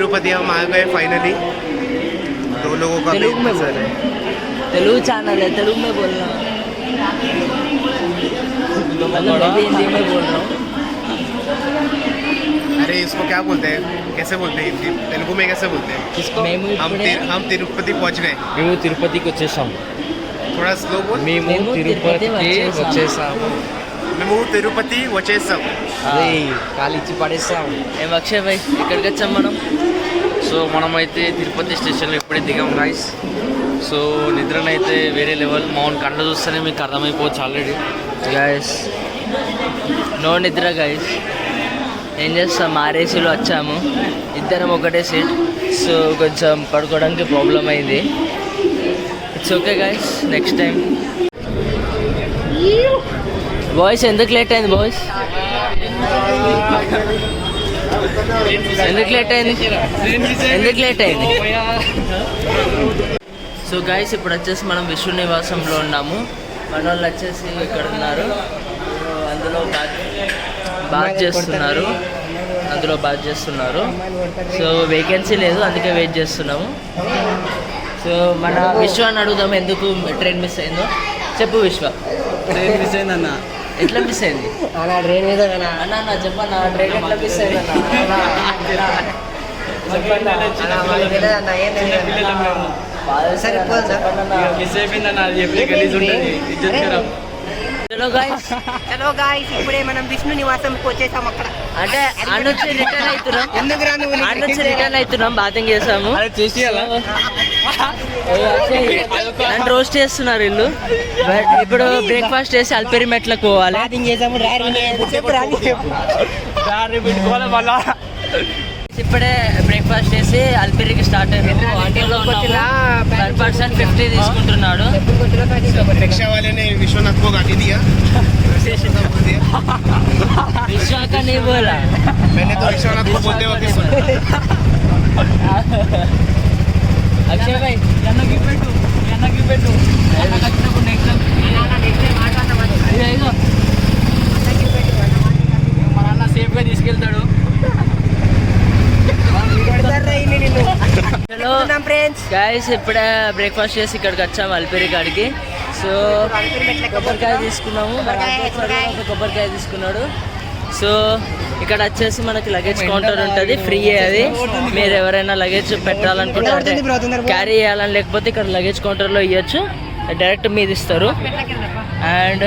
तिरुपति हम आ गए फाइनली दो लोगों का भी तेलुगु में इंतजार है तेलुगु चैनल है तेलुगु में बोलना मतलब मैं भी हिंदी में बोल रहा हूँ अरे इसको क्या बोलते हैं कैसे बोलते हैं हिंदी तेलुगु में कैसे बोलते हैं మేము हम ఇప్పుడే तिर, हम तिरुपति पहुंच गए మేము తిరుపతికి వచ్చేసాం थोड़ा स्लो बोल మేము మేము తిరుపతి తిరుపతికి వచ్చేసాం. వచ్చేసాము మేము తిరుపతి వచ్చేసాం అదే కాలిచ్చి పడేసాం ఏం అక్షయ్ భాయ్ ఎక్కడికి వచ్చాం మనం సో మనమైతే తిరుపతి స్టేషన్లో ఇప్పుడే దిగాం గాయస్ సో నిద్రనైతే వేరే లెవెల్. మౌన్ కండ చూస్తేనే మీకు అర్థమైపోవచ్చు ఆల్రెడీ గాయస్ నో నిద్ర గాయస్ ఏం చేస్తాం? ఆర్ఏసీలో వచ్చాము. ఇద్దరం ఒకటే సీట్ సో కొంచెం పడుకోవడానికి ప్రాబ్లం అయింది. It's okay guys next time boys ఎందుకు లేట్ అయింది బాయ్స్ ఎందుకు లేట్ అయింది? ఎందుకు లేట్ అయింది? సో గైస్ ఇప్పుడు వచ్చేసి మనం విష్ణు నివాసంలో ఉన్నాము. మన వాళ్ళు వచ్చేసి ఇక్కడ ఉన్నారు. అందులో బాత్ చేస్తున్నారు. అందులో బాత్ చేస్తున్నారు. సో వేకెన్సీ లేదు అందుకే వెయిట్ చేస్తున్నాము. సో మన విశ్వాన్ని అని అడుగుదాం ఎందుకు ట్రైన్ మిస్ అయిందో? చెప్పు విశ్వ. ట్రైన్ మిస్ అయిందన్న. ఎట్లా మిస్ అయింది? అలా ట్రైన్ మీద అన్న అన్న చెప్పన్న ట్రైన్ ఎట్లా మిస్ అయింది హలో గాయ్స్ ఇప్పుడే మనం విష్ణు నివాసంకి వచ్చేసాం అక్కడ. అంటే అన్నొచ్చి రిటర్న్ అవుతున్నాం. ఎందుకు రిటర్న్ అవుతున్నాం బాతింగ్ చేసాము చేసి అలా నన్ను రోస్ట్ చేస్తున్నారు వీళ్ళు బట్ ఇప్పుడు బ్రేక్ఫాస్ట్ చేసి అల్పేరి మెట్లకు పోవాలి బాతింగ్ చేసాము డ్రైవర్ చెప్పు రాని చెప్పు దారి పెట్టుకోవాలి మళ్ళా ఇప్పుడే బ్రేక్ఫాస్ట్ చేసి అల్పేరికి స్టార్ట్ అయ్యాము ఆటోలోకి వచ్చిన పర్ పర్సన్ ఫిఫ్టీ తీసుకుంటున్నాడు रिक्शा वाले ने विश्वनाथ को गाड़ी दिया बोल दिया విశ్వాక నీ బోలా मैंने तो विश्वनाथ को बोलते वक्त ही सुना అక్షయ్ భాయ్ ఎన్నకి పెట్టు ఎన్నకి పెట్టు. ఇదిగో. మన అన్న సేఫ్గా తీసుకెళ్తాడు. ఫ్రెండ్స్ గైస్ ఇప్పుడే బ్రేక్ఫాస్ట్ చేసి ఇక్కడికి వచ్చాము అల్పేరి కాడికి. సో కొబ్బరికాయ తీసుకున్నాము. కొబ్బరికాయ తీసుకున్నాడు. సో ఇక్కడ వచ్చేసి మనకి లగేజ్ కౌంటర్ ఉంటుంది ఫ్రీ అది. మీరు ఎవరైనా లగేజ్ పెట్టాలనుకుంటే అంటే. క్యారీ చేయాలని లేకపోతే ఇక్కడ లగేజ్ కౌంటర్లో ఇవ్వచ్చు డైరెక్ట్ మీద ఇస్తారు. అండ్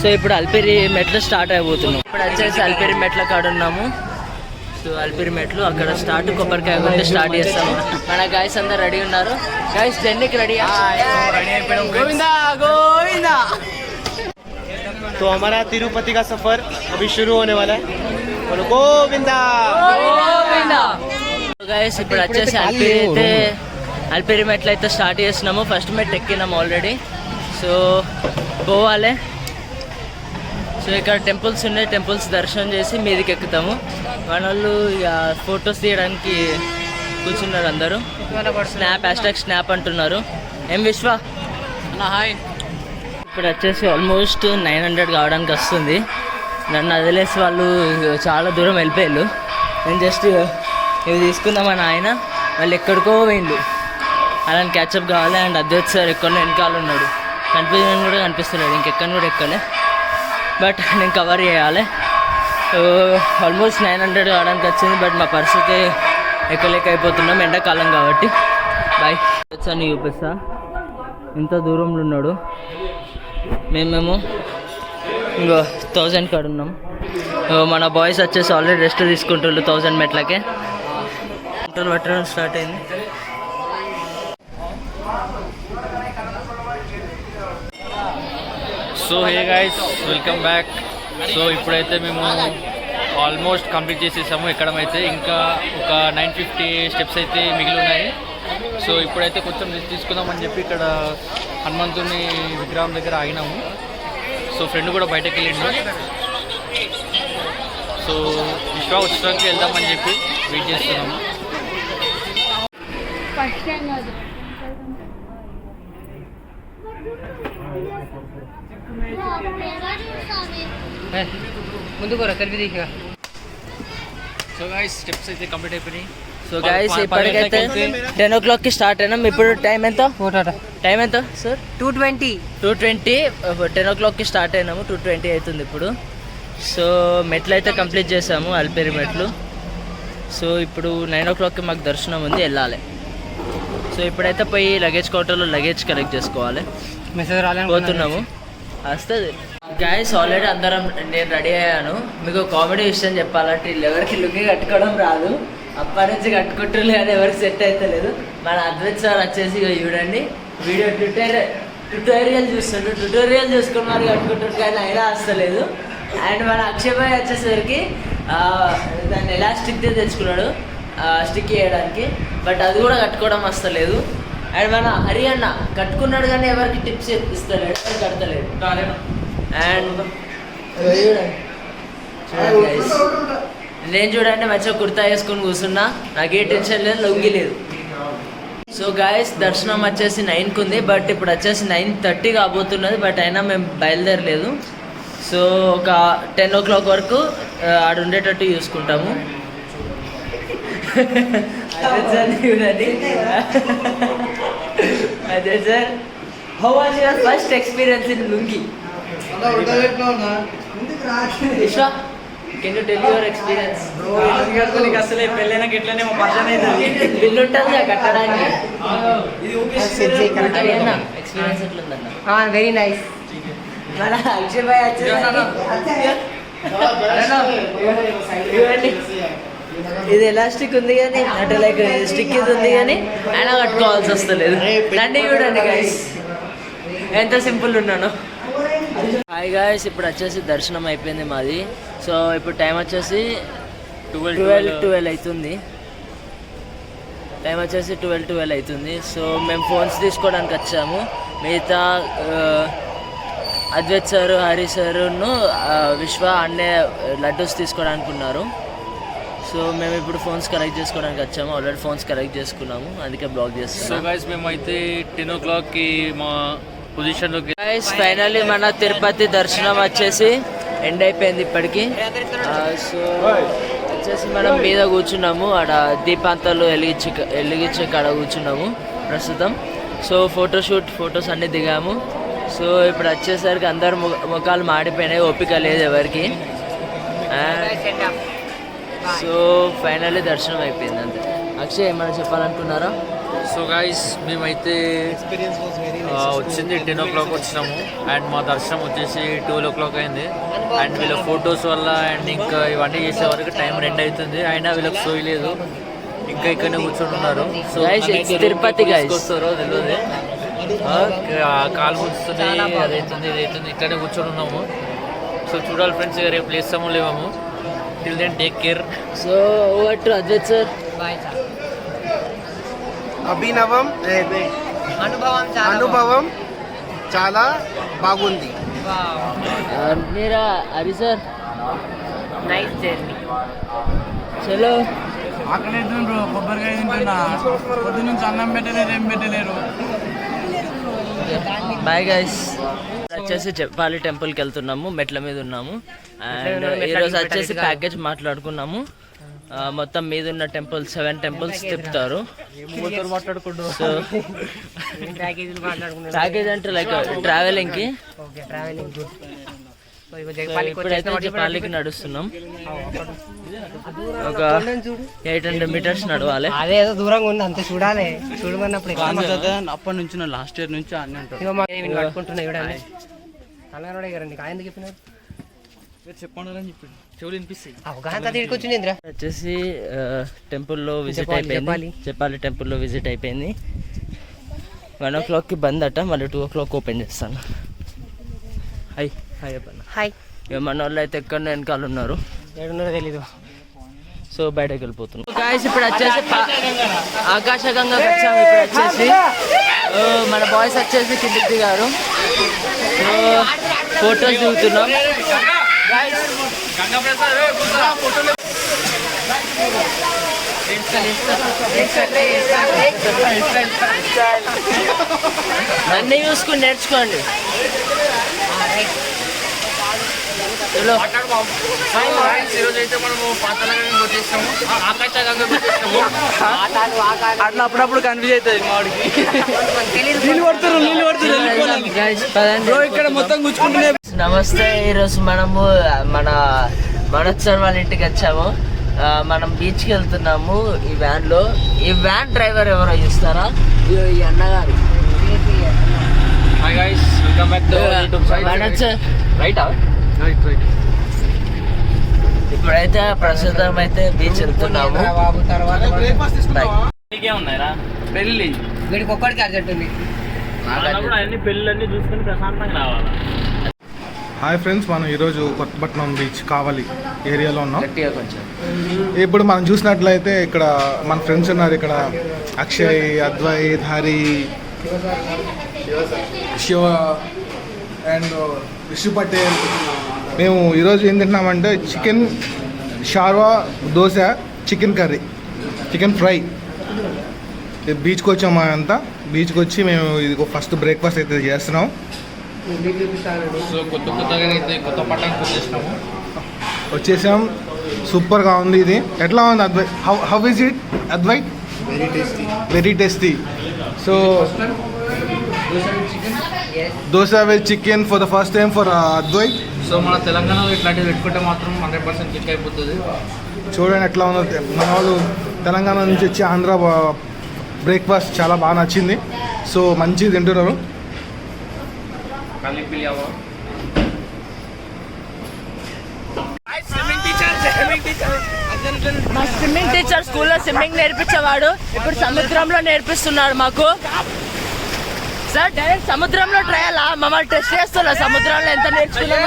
సో ఇప్పుడు అల్పేరి మెట్లు స్టార్ట్ అయిపోతున్నాం ఇప్పుడు వచ్చేసి అల్పేరి మెట్ల కాడ ఉన్నాము. సో అల్పిరి మెట్లు అక్కడ స్టార్ట్ కొబ్బరికాయ కొట్టి స్టార్ట్ చేస్తాము. మన గాయస్ అందరు రెడీ ఉన్నారు? గాయస్ జర్నీకి రెడీ గోవిందా గోవిందా. तो हमारा तिरुपति का सफर अभी शुरू होने वाला है बोलो गोविंदा గాయస్ ఇప్పుడు వచ్చేసి అల్పిరి అయితే అల్పిరి మెట్లు అయితే స్టార్ట్ చేస్తున్నాము ఫస్ట్ మెట్ ఎక్కినాము ఆల్రెడీ సో పోవాలి సో ఇక్కడ టెంపుల్స్ ఉన్నాయి టెంపుల్స్ దర్శనం చేసి మీదకి ఎక్కుతాము మన వాళ్ళు ఇక ఫొటోస్ తీయడానికి కూర్చున్నారు అందరూ స్నాప్ హ్యాష్ ట్యాగ్ స్నాప్ అంటున్నారు ఏం విశ్వ అన్న హాయ్ ఇప్పుడు వచ్చేసి ఆల్మోస్ట్ నైన్ హండ్రెడ్ కావడానికి వస్తుంది. నన్ను వదిలేసి వాళ్ళు చాలా దూరం వెళ్ళిపోయారు. నేను జస్ట్ ఇవి తీసుకుందామని ఆయన వాళ్ళు ఎక్కడికో పోయిండు. అలాని క్యాచప్ కావాలి అండ్ అద్వైత్ సార్ ఎక్కడో వెనకాల ఉన్నాడు. కన్ఫ్యూజన్ కూడా కనిపిస్తున్నాడు ఇంకెక్కడ కూడా ఎక్కలే. బట్ నేను కవర్ చేయాలి. ఆల్మోస్ట్ నైన్ హండ్రెడ్ కావడానికి వచ్చింది బట్ మా పరిస్థితి ఎక్కలేక అయిపోతున్నాం ఎండాకాలం కాబట్టి. బాయ్ వచ్చాను చూపిస్తా. ఇంత దూరంలో ఉన్నాడు. మేమేమో ఇంకో థౌజండ్ కాడ ఉన్నాం. మన బాయ్స్ వచ్చేసి ఆల్రెడీ రెస్ట్ తీసుకుంటుండ్రు థౌజండ్ మెట్లకే. గుంటలు పట్టడం స్టార్ట్ అయింది. So hey guys welcome back so ఇప్పుడైతే మేము ఆల్మోస్ట్ కంప్లీట్ చేసేసాము ఎక్కడమైతే. ఇంకా ఒక నైన్ ఫిఫ్టీ స్టెప్స్ అయితే మిగిలి ఉన్నాయి. సో ఇప్పుడైతే కొంచెం రెస్ట్ తీసుకుందామని చెప్పి ఇక్కడ హనుమంతుని విగ్రహం దగ్గర ఆగినాము. సో ఫ్రెండ్ కూడా బయటకు వెళ్ళిండు. సో విశ్వ వచ్చినాక వెళ్దామని చెప్పి వెయిట్ చేస్తున్నాము. ముందుకు రా కలిపి సో గాయస్ స్టెప్స్ అయితే కంప్లీట్ అయిపోయినాయి. సో గైస్ ఇప్పటికైతే టెన్ ఓ క్లాక్కి స్టార్ట్ అయినాం. ఇప్పుడు టైం ఎంత? టైం ఎంత sir two twenty two twenty ten o క్లాక్కి స్టార్ట్ అయినాము. టూ ట్వంటీ అవుతుంది ఇప్పుడు. సో మెట్లు అయితే కంప్లీట్ చేసాము అల్పేరి మెట్లు. సో ఇప్పుడు నైన్ ఓ క్లాక్కి మాకు దర్శనం ఉంది వెళ్ళాలి. సో ఇప్పుడైతే పోయి లగేజ్ కౌంటర్లో లగేజ్ కలెక్ట్ చేసుకోవాలి. మెసేజ్ రాలేదు పోతున్నాము. వస్తుంది. గాయస్ ఆల్రెడీ అందరం నేను రెడీ అయ్యాను. మీకు కామెడీ విషయం చెప్పాలంటే వీళ్ళు ఎవరికి లుంగి కట్టుకోవడం రాదు. అప్పటి నుంచి కట్టుకుంటారు కానీ ఎవరికి సెట్ అయితే లేదు. మన అద్వైత్ సార్ వచ్చేసి చూడండి. వీడియో ట్యూటోరియల్ ట్యూటోరియల్ చూస్తుండ్రు ట్యూటోరియల్ చూసుకుని మరి కట్టుకుంటారు కానీ అయినా వస్తలేదు అండ్ మన అక్షయ్ భాయ్ వచ్చేసరికి ఆ, దాన్ని ఎలాస్టిక్ తెచ్చుకున్నాడు? స్టిక్ చేయడానికి బట్ అది కూడా కట్టుకోవడం వస్తలేదు అండ్ మన హరి అన్న కట్టుకున్నాడు కానీ ఎవరికి టిప్స్ ఇస్తలేడు ఎవరికి కడతలేడు అండ్ నేను చూడండి మంచిగా కుర్తా వేసుకొని కూర్చున్నా. నాకు ఏ టెన్షన్ లేదు లొంగి లేదు. సో గాయస్ దర్శనం వచ్చేసి నైన్కి ఉంది బట్ ఇప్పుడు వచ్చేసి నైన్ థర్టీ కాబోతున్నది బట్ అయినా మేము బయలుదేరలేదు. సో ఒక టెన్ ఓ క్లాక్ వరకు ఆడ ఉండేటట్టు చూసుకుంటాము. అదే సార్ చూడండి అదే. Sir. How was your first experience in lungi Vishwa can you tell your experience అసలే పెళ్ళైనా ఇట్లనే పరిచయం బిల్లు ఉంటుంది కట్టడానికి. ఎక్స్పీరియన్స్ ఎట్లుందన్న? వెరీ నైస్ మన అక్షయ్ భాయ్ వచ్చేసరికి. ఇది ఎలాస్టిక్ ఉంది కానీ అంటే లైక్ స్టిక్ ఇది ఉంది కానీ అయినా కట్టుకోవాల్సి వస్తలేదు. రండి చూడండి గైస్ ఎంత సింపుల్ ఉన్నాను. హాయ్ గాయస్ ఇప్పుడు వచ్చేసి దర్శనం అయిపోయింది మాది. సో ఇప్పుడు టైం వచ్చేసి ట్వెల్వ్ ట్వెల్వ్ అవుతుంది. టైం వచ్చేసి ట్వెల్వ్ ట్వెల్వ్ అవుతుంది. సో మేము ఫోన్స్ తీసుకోవడానికి వచ్చాము. మిగతా ఆ, అద్వైత్ సార్ హరి సారును ఆ, విశ్వ అన్నే లడ్డూస్ తీసుకోవడానికి ఉన్నారు. సో మేము ఇప్పుడు ఫోన్స్ కలెక్ట్ చేసుకోవడానికి వచ్చాము. ఆల్రెడీ ఫోన్స్ కలెక్ట్ చేసుకున్నాము. అందుకే బ్లాక్ సో చేస్తున్నాం. గైస్ మేమైతే టెన్ ఓ క్లాక్కి మా పొజిషన్లోకి గైస్ ఫైనల్లీ మన తిరుపతి దర్శనం వచ్చేసి ఎండ్ అయిపోయింది ఇప్పటికి. ఆ, సో వచ్చేసి మనం మీద కూర్చున్నాము. ఆడ దీపాంతాలు వెలిగించి వెలిగించే కాడ కూర్చున్నాము ప్రస్తుతం. సో ఫోటోషూట్ ఫొటోస్ అన్నీ దిగాము. సో ఇప్పుడు వచ్చేసరికి అందరు ముఖ- ముఖాలు మాడిపోయినాయి. ఓపిక లేదు ఎవరికి. సో ఫైనల్లీ దర్శనం అయిపోయింది అంతే. అక్షయ్ ఏమైనా చెప్పాలనుకున్నారా? సో గైస్ మేమైతే ఆ, వచ్చింది టెన్ ఓ క్లాక్ వచ్చినాము. అండ్ మా దర్శనం వచ్చేసి ట్వెల్వ్ ఓ క్లాక్ అయింది. అండ్ వీళ్ళ ఫొటోస్ వల్ల అండ్ ఇంకా ఇవన్నీ చేసే వరకు టైం రెండు అవుతుంది. అయినా వీళ్ళకి సోయి లేదు. ఇంకా ఇక్కడనే కూర్చొని ఉన్నారు. సో తిరుపతి. తీసుకొస్తారో తెలియదు. కాలు కూర్చుంది అదైతుంది ఇదైతుంది. ఇక్కడనే కూర్చొని ఉన్నాము. సో చూడాలి ఫ్రెండ్స్ రేపు లేస్తామో లేవాము. Till then take care so over to Advait sir అభినవం అనుభవం చాలా అనుభవం చాలా బాగుంది. మీరా హరి సార్? నైస్ జర్నీ చలో. అక్కడే తిండ్రు కొబ్బరికాయ తింటున్నా. పొద్దు నుంచి అన్నం పెట్టలేరు ఏం పెట్టలేరు. బాయ్ గైస్ వచ్చేసి చెప్పాలి టెంపుల్కి వెళ్తున్నాము మెట్ల మీద ఉన్నాము. అండ్ ఈరోజు వచ్చేసి ప్యాకేజ్ మాట్లాడుకున్నాము. మొత్తం మీద ఉన్న టెంపుల్స్ సెవెన్ టెంపుల్స్ తిప్పుతారు. సో ప్యాకేజ్ అంటే లైక్ ట్రావెలింగ్కి. Okay travelling good. సో ఇప్పుడైతే జపాలికి నడుస్తున్నాం. ఒక ఎయిట్ హండ్రెడ్ మీటర్స్ నడవాలి. అదే దూరంగా ఉంది అంతే చూడాలి. చూడమన్నప్పుడు అప్పటి నుంచి లాస్ట్ ఇయర్ నుంచి అన్నీ కట్టుకుంటున్నా కాయ ఎందుకు చెప్పినారు. చెప్పండి చెవులు వినిపిస్తాయి అవగాహన ఇంద్రా వచ్చేసి టెంపుల్లో విజిట్ చెప్పాలి, అయిపోయింది. చెప్పాలి. టెంపుల్లో విజిట్ అయిపోయింది. వన్ ఓ క్లాక్కి బంద్ అట మళ్ళీ టూ ఓ క్లాక్ ఓపెన్ చేస్తాను. హై హై చెప్పండి హాయ్ ఇక మన వాళ్ళు అయితే ఎక్కడ వెనకాల ఉన్నారు. ఏడున్నారో తెలీదు. సో బయటకు వెళ్ళిపోతున్నాం. గాయస్ ఇప్పుడు వచ్చేసి ఆకాశగంగా వచ్చాము ఇప్పుడు వచ్చేసి. ఓ, మన బాయ్స్ వచ్చేసి కిందికి దిగారు. సో ఫొటోస్ దిగుతున్నాం అన్నీ చూసుకుని నేర్చుకోండి చలో ఈరోజు అయితే మనము పాతలంగా వచ్చేసినాము ఆకాశగంగకు వచ్చేసినాము అట్లా అప్పుడప్పుడు కన్ఫ్యూజ్ అవుతుంది మామిడికి నీళ్ళు పడుతున్నారు నీళ్ళు పడుతున్నారు ఇక్కడ మొత్తం గుచ్చుకుంటూనే నమస్తే ఈరోజు మనము మన మనోజ్ సార్ వాళ్ళ ఇంటికి వచ్చాము. మనం బీచ్కి వెళ్తున్నాము ఈ వ్యాన్లో. ఈ వ్యాన్ డ్రైవర్ ఎవరో చూస్తారా? ఈ అన్నగారు. Hi guys welcome back to Manoj. Sir right right right ఇప్పుడైతే ప్రస్తుతం అయితే బీచ్ వెళ్తున్నాము. బాబు తర్వాత Bye. నీకే ఉన్నాయిరా. పెళ్ళి. వీడికి ఒక్కడికి అర్జెంట్ ఉంది. కూడా అన్ని చూసుకొని ప్రశాంతంగా రావాలా? హాయ్ ఫ్రెండ్స్ మనం ఈరోజు కొత్తపట్నం బీచ్ కావాలి ఏరియాలో ఉన్నాం. ఇప్పుడు మనం చూసినట్లయితే ఇక్కడ మన ఫ్రెండ్స్ ఉన్నారు ఇక్కడ. అక్షయ్ అద్వైత్ హరి శివ అండ్ విష్ణు పటేల్. మేము ఈరోజు ఏం తింటున్నామంటే chicken shawarma dosa chicken curry chicken fry. బీచ్కి వచ్చాము అంతా. బీచ్కి వచ్చి మేము ఇది ఫస్ట్ బ్రేక్ఫాస్ట్ అయితే చేస్తున్నాం. సో కొత్త కొత్తగా అయితే కొత్త పట్టణానికి వచ్చేసినాము వచ్చేసాం. సూపర్గా ఉంది ఇది. ఎట్లా ఉంది Advai how how is it Advai? Very tasty very tasty so dosa with chicken for the first time for Advai. So మన తెలంగాణలో ఇట్లాంటివి పెట్టుకుంటే మాత్రం హండ్రెడ్ పర్సెంట్ క్లిక్ అయిపోతుంది. చూడండి ఎట్లా ఉందో. మన వాళ్ళు తెలంగాణ నుంచి వచ్చి ఆంధ్ర బ్రేక్ఫాస్ట్ చాలా బాగా నచ్చింది. సో మంచిగా తింటున్నారు. మా స్విమ్మింగ్ టీచర్ స్కూల్లో స్విమ్మింగ్ నేర్పించేవాడు. ఇప్పుడు సముద్రంలో నేర్పిస్తున్నాడు మాకు. సార్ డైరెక్ట్ సముద్రంలో ట్రయలా? మమ్మల్ని టెస్ట్ చేస్తున్నా సముద్రంలో ఎంత నేర్చుకున్నా